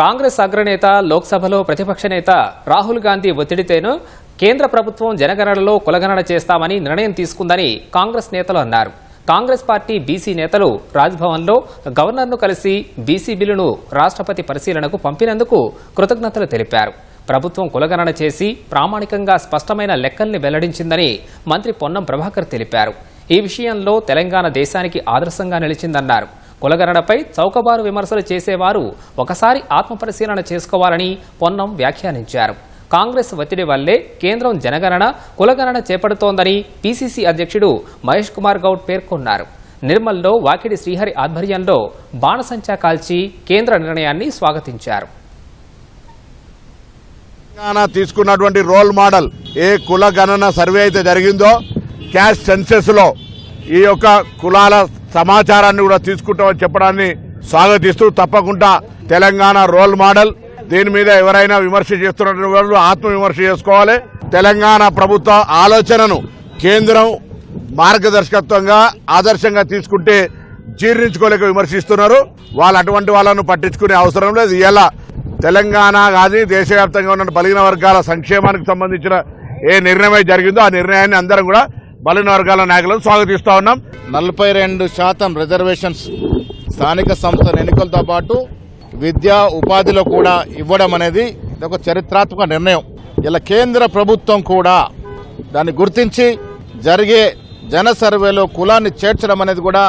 కాంగ్రెస్ అగ్రనేత లోక్సభలో ప్రతిపక్ష నేత రాహుల్ గాంధీ ఒత్తిడితేను కేంద్ర ప్రభుత్వం జనగణనలో కులగణన చేస్తామని నిర్ణయం తీసుకుందని కాంగ్రెస్ నేతలు అన్నారు. కాంగ్రెస్ పార్టీ బీసీ నేతలు రాజ్భవన్లో గవర్నర్ను కలిసి బీసీ బిల్లును రాష్ట్రపతి పరిశీలనకు పంపినందుకు కృతజ్ఞతలు తెలిపారు. ప్రభుత్వం కులగణన చేసి ప్రామాణికంగా స్పష్టమైన లెక్కల్ని వెల్లడించిందని మంత్రి పొన్నం ప్రభాకర్ తెలిపారు. ఈ విషయంలో తెలంగాణ దేశానికి ఆదర్శంగా నిలిచిందన్నారు. కులగణనపై చౌకబారు విమర్శలు చేసేవారు ఒకసారి ఆత్మపరిశీలన చేసుకోవాలని పొన్నం వ్యాఖ్యానించారు. కాంగ్రెస్ ఒత్తిడి వల్లే కేంద్రం జనగణన కులగణన చేపడుతోందని పీసీసీ అధ్యక్షుడు మహేష్ కుమార్ గౌడ్ పేర్కొన్నారు. నిర్మల్లో వాకిడి శ్రీహరి ఆధ్వర్యంలో బాణసంచా కాల్చి కేంద్ర నిర్ణయాన్ని స్వాగతించారు. తెలంగాణ తీసుకున్నటువంటి రోల్ మోడల్ ఏ కుల గణన సర్వే అయితే జరిగిందో క్యాష్ సెన్సెస్లో ఈ యొక్క కులాల సమాచారాన్ని కూడా తీసుకుంటామని చెప్పడాన్ని స్వాగతిస్తూ తప్పకుండా తెలంగాణ రోల్ మోడల్ దీని మీద ఎవరైనా విమర్శ చేస్తున్నటువంటి వాళ్ళు ఆత్మవిమర్శ చేసుకోవాలి. తెలంగాణ ప్రభుత్వ ఆలోచనను కేంద్రం మార్గదర్శకత్వంగా ఆదర్శంగా తీసుకుంటే జీర్ణించుకోలేక విమర్శిస్తున్నారు. వాళ్ళు అటువంటి వాళ్ళను పట్టించుకునే అవసరం లేదు. ఇలా తెలంగాణ కానీ దేశవ్యాప్తంగా ఉన్న బలిగిన వర్గాల సంక్షేమానికి సంబంధించిన ఏ నిర్ణయం జరిగిందో ఆ నిర్ణయాన్ని అందరం కూడా బలిన వర్గాల నాయకులను స్వాగతిస్తా ఉన్నాం. నలభై రెండు శాతం రిజర్వేషన్స్ స్థానిక సంస్థల ఎన్నికలతో పాటు విద్యా ఉపాధిలో కూడా ఇవ్వడం అనేది ఒక చరిత్రాత్మక నిర్ణయం. ఇలా కేంద్ర ప్రభుత్వం కూడా దాన్ని గుర్తించి జరిగే జన సర్వేలో కులాన్ని చేర్చడం అనేది కూడా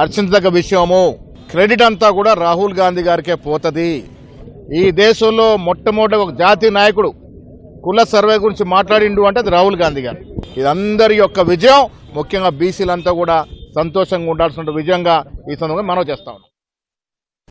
అర్చించదగ్గ విషయము. క్రెడిట్ అంతా కూడా రాహుల్ గాంధీ గారికే పోతుంది. ఈ దేశంలో మొట్టమొదటి ఒక జాతీయ నాయకుడు కుల సర్వే గురించి మాట్లాడిండు అంటే అది రాహుల్ గాంధీ గారు. ఇది అందరి యొక్క విజయం. ముఖ్యంగా బీసీలంతా కూడా సంతోషంగా ఉండాల్సిన విజయంగా ఈ సందర్భంగా మనం చేస్తా ఉన్నాం.